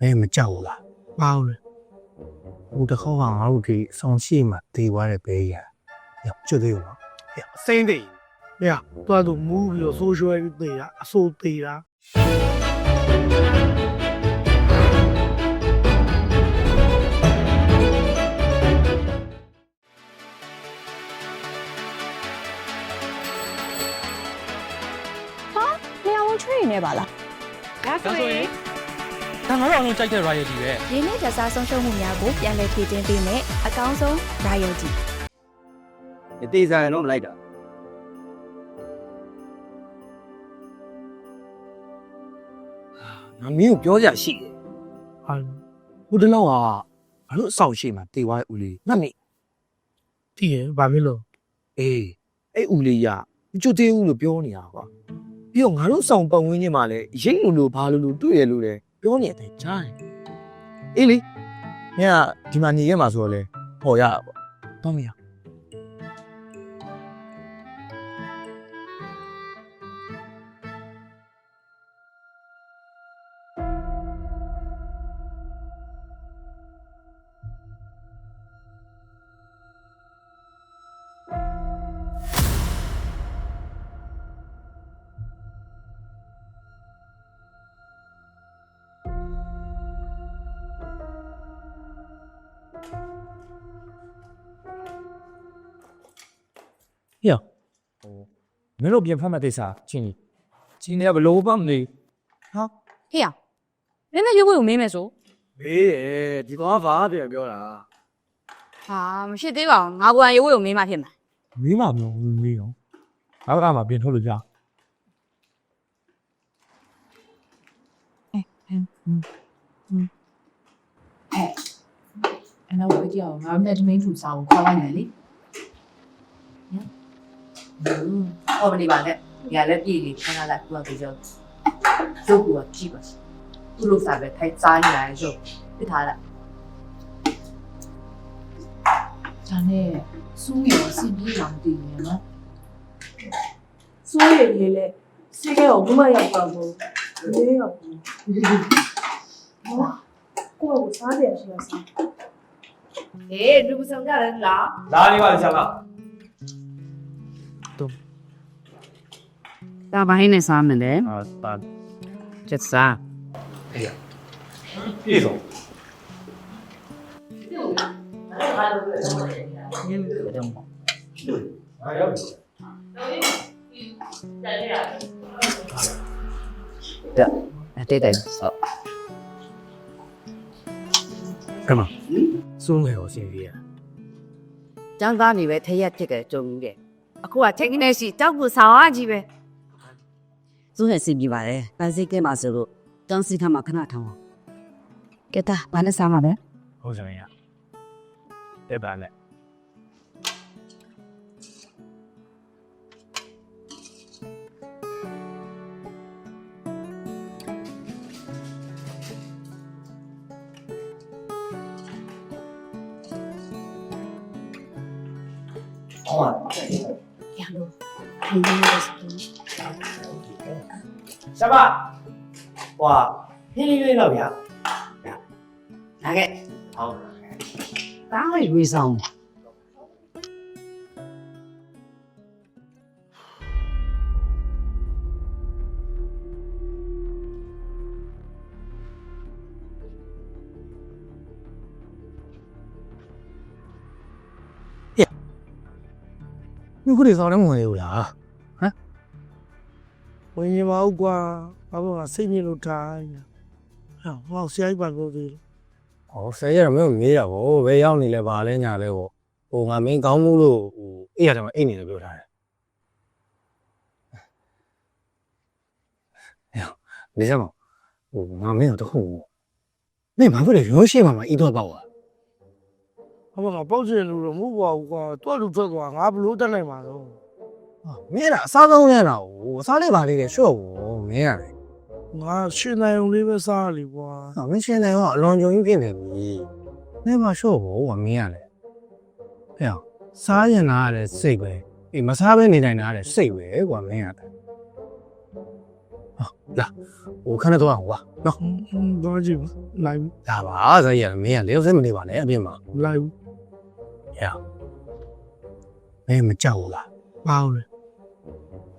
မင်းမကြောက်ဘူးလားဘာလို့လဲဟိုတစ်ခေါက်ကငါတို့ဒီဆောင်ရှိမှတေးသွားတဲ့ဘေးရရောကျွတ်သေးဘူးနော်အစိမ့်သိဟဲ့သွားသူမူးပြီးတော့ဆိုးရွှဲပြီးသေးတာအဆိုးသေးတာ ငါတို့အောင်လုံးကြိုက်တဲ့ royalty ပဲရင်းနှီးကြစားဆုံးရှုံးမှုများကိုပြန်လည်ဖြည့်တင်းပေးမယ်အကောင်းဆုံး royalty ဒီတေးစားရင်တော့မလိုက်တာငါမင်းကိုပြောကြရှိတယ်ဟာဟိုတလောက်ကဘာလို့အဆောင်ရှိမှတေးသွားတဲ့ဦးလေးငါမေတည်ရဘာဖြစ်လို့အေးအဲ့ဦးလေးရမကျွတ်သေးဘူးလို့ပြောနေတာကွာပြီးတော့ငါတို့ဆောင်ပတ်ဝန်းကျင်မှာလည်းရိတ်လို့လို့ဘာလို့လို့တွေ့ရလို့လဲ ပြောနေတယ်ကြားတယ်အေးလေမင်းကဒီမှာနေခဲ့မှာဆိုတော့လေဟော်ရတာပေါ့တော့မရ မင်းတို့ပြင်ဖက်မဲ့တိစ္ဆာချင်းကြီးချင်းတွေကဘလို့မှမနေဟေ့ရနည်းနည်းရွေးဖို့ကိုမင်းမယ်ဆိုမေးတယ်ဒီကောင်ကဘာပြန်ပြောတာဟာမရှိသေးပါဘူးငါကရွေးဖို့ကိုမင်းမဖြစ်မှာမင်းမမျိုးမင်းရောအဲ့ဒါမှပြင်ထုတ်လို့ကြာအဲ့တော့ဝေးကြောင်ငါတို့နဲ့တမင်းထူစာကိုခေါ်လိုက်မယ်လေ ဟမ်ဟောမနေပါနဲ့ညလည်းပြည်နေခဏလိုက်ကူအောင်ကြောက်ရုပ်ကူကြည့်ပါသူ့လိုစားပဲထိုက်စားနေရရုပ်ပြထားလိုက်ဒါနဲ့စူးရစီပြေးလာမသိဘူးနော်စိုးရည်လေးလေစေကရောဘုမရောက်ပါဘူးလေးရောက်ဘူးဟာကိုယ်ကိုစားတယ်ရှိရစားဟေးလူမဆောင်ကြရလားလာနေပါလေဆရာမဒါဘာဟ င်းနဲ့စားမယ်လဲအာတာချက်စားပြေဆုံးတဲ့တဲ့ဟုတ်အဲ့မှာစိုးငယ်ကိုစင်ပြေရចောင်းသားနေပဲထရက်ဖြစ်ကြကြုံကြီးတယ်အခုက technique ရှိတောက်ကိုဆောင်ရကြီးပဲ သူ့ရဲ့စီပြပါတယ်။ပန်းစိတ်ကဲမှာဆိုလို့တောင်းစီခါမှာခဏထောင်းအောင်။ကဲတာဘာနဲ့စားမှာလဲဟုတ်စမ်းရတဲ့ပါနဲ့ရလို့ခိုင်းနေတယ်စကင်းဆ ရာမဟွာဟင်းလေးလေးတော့ဗျာ။ဒါကဲဟုတ်တားရွေးဆောင်ဒီခုတွေဆောင်တယ်မဝင်ဘူးလား ဝင်ရင်မဟုတ်ကွာဘာလို့ကစိတ်ညစ်လို့ထားညာဟောဟောဆရာကြီးပါလို့သေးဟောဆယ်ရက်တော့မင်းကိုမေးတာဗောဘယ်ရောက်နေလဲဗာလဲညာလဲဗောဟိုငါမင်းကောင်းမှုလို့ဟိုအေးရတယ်မအိတ်နေလို့ပြောထားတယ်ဟဲ့နေစမ်းမဟိုငါမင်းတော့တခုမင်းဘာဖြစ်လဲရုံးရှိမှမအီတော့ပေါ့ကွာဟောကပေါ့ချင်လို့တော့မဟုတ်ပါဘူးကွာတွက်လို့ထွက်သွားငါဘလို့တက်နိုင်မှာတော့ဟာ မင်းအဲ့ဒါအစားဆုံးရတာဟိုအစားလေးပါလေးလေရှော့ဗောမင်းရတယ်ငါရှင်နိုင်ုံလေးပဲစားရလီကွာဟာမင်းရှင်းတယ်ကအလွန်ကြုံကြီးဖြစ်နေပြီမင်းပါရှော့ဗောကွာမင်းရတယ်ဟဲ့စားရင်လာရတဲ့စိတ်ပဲအေးမစားဘဲနေနိုင်တာရတဲ့စိတ်ပဲကွာမင်းရတယ်ဟိုခဏတော့အောင်ကွာနော်သွားကြည့်လိုက်ဒါပါဆိုရင်မင်းကလေစိတ်မနေပါနဲ့အပြင်မှာလိုက်မင်းမကြောက်ဘူးလားပါဦးလေ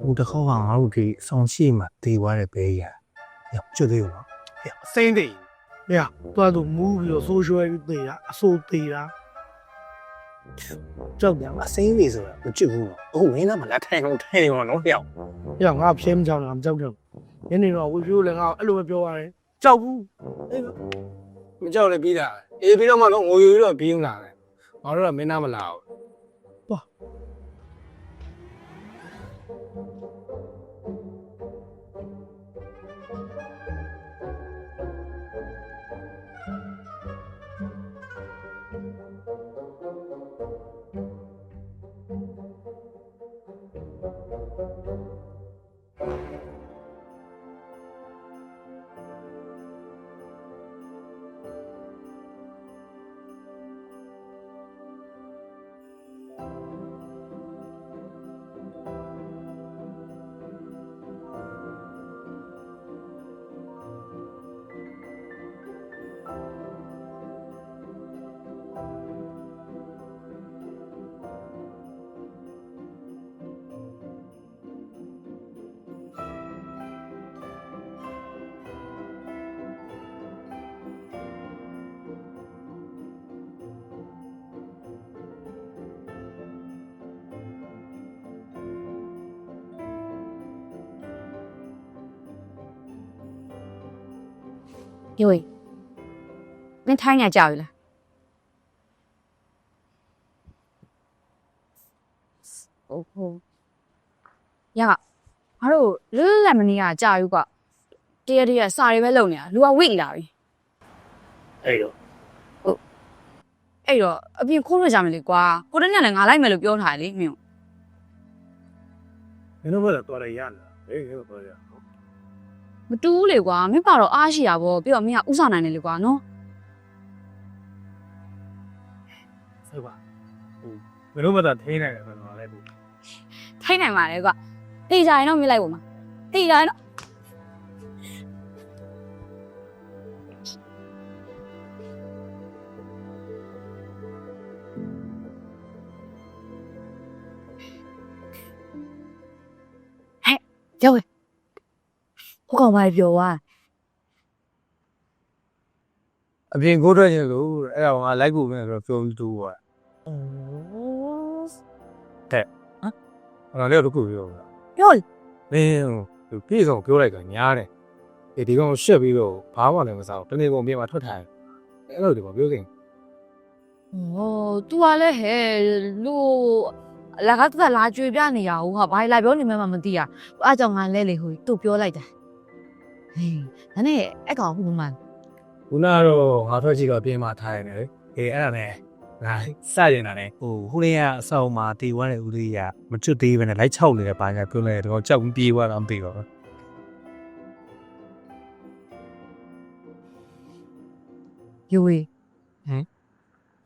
ဟိုတစ်ခေါက်ကငါတို့ဒီဆောင်ရှိမှတေးသွားတဲ့ဘေးရညကျွတ်သေးဘူးနော်ဟဲ့စိမ့်သေး။ရသွားသူမူးပြီးတော့ဆိုးရွှဲပြီးသေးတာအဆိုးသေးတာကြောက်တယ်အစိမ့်သေးဆိုတာမကျွတ်ဘူးနော်အခုမင်းကမလာထိုင်အောင်ထိုင်နေမှာနော်ဟဲ့။ရငါဖျဲမကြောက်တာမကြောက်တော့။ညနေတော့ဝီဖြိုးလည်းငါအဲ့လိုပဲပြောရတယ်။ကြောက်ဘူးမကြောက်လည်းပြီးတာအေးပြီးတော့မှတော့ငိုယူတော့ပြီးဦးလာတယ်ငါတို့ကမင်းနာမလာဘူး ညို့မင်းထိုင်းနေကြပြီလားဟုတ်ဟုတ်ရငါတို့လွတ်လပ်လပ်မနေရကြာယူကတရတရစာတွေပဲလုံနေတာလူကဝိတ်လာပြီအဲ့တော့အဲ့တော့အပြင်ခိုးရကြမယ်လေကွာကိုတနေ့လည်းငါလိုက်မယ်လို့ပြောထားတယ်လေမင်းမင်းတို့ဘက်ကတော့ရရလားဟေးဟေးတော့ရ မတူဘူးလေကွာမင်းပါတော့အားရှိတာဗောပြီးတော့မင်းကဥစားနိုင်တယ်လေကွာနော်ဟုတ်ပါဟိုမင်းတို့ဘက်ကထိနေတယ်ဆိုတော့လည်းဘူးထိုင်းနိုင်ပါလေကွာတေးကြရင်တော့မြင်လိုက်ပါမှာတေးကြရင်တော့ဟဲ့ကြောက် ဟဲ့ဟိုကောင်မပြောွားအပြင်ကိုထွက်ချင်လို့အဲ့ဒါကငါလိုက်ဖို့မယ်ဆိုတော့ပြောပြီးတူသွားတဲ့ဟမ်ငါလည်းတော့ခုပြောတာပြောလေမင်းဟိုပြေဆုံးပြောလိုက်ကညားတယ်ဒီဒီကောင်ရှက်ပြီးတော့ဘာမှလည်းမစားဘူးတနေ့ပုံပြင်မှာထွက်ထားတယ်အဲ့လိုဒီကောင်ပြောခင်ဟော तू ကလည်းဟဲ့လို့အလကားတက်လာကြွေပြနေရအောင်ဟာဘာလာပြောနေမှမသိရအားကြောင့်ငါလဲလေဟိုသူ့ပြောလိုက်တာ ဟေးဒါနဲ့အဲ့ကောင်ဟိုမှခုနကတော့ငါထွက်ကြည့်တော့ပြင်မှာထားရတယ်လေအေးအဲ့ဒါနဲ့ငါစကြင်တာနဲ့ဟိုဟိုလေးကအဆောက်မှာတီဝမ်းတဲ့ဦးလေးကမကျွတ်သေးပဲနဲ့လိုက်ချောက်နေတယ်ဘာညာပြောလိုက်တယ်တော့ကြောက်ပြေးသွားတော့မသိတော့ဘူးယူဝေဟမ်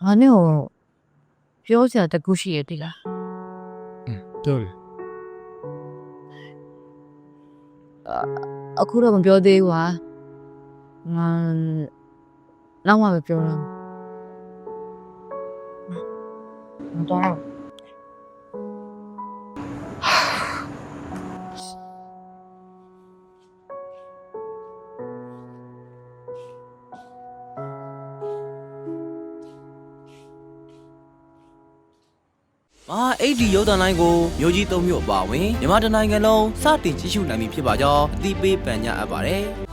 ငါနဲ့ဟိုပြောစရာတကူရှိရတိလားပြောတယ် အခုတော့မပြောသေးဘူးဟာငါနောက်မှပဲပြောရမယ်မတော်။ မာ HD ရုပ်သံလိုင်းကိုမျိုးကြီးသုံးမျိုးအပါအဝင်မြန်မာတိုင်းနိုင်ငံလုံးစတင်ကြည့်ရှုနိုင်ပြီဖြစ်ပါကြောင်းအသိပေးပန်ကြားအပ်ပါတယ်။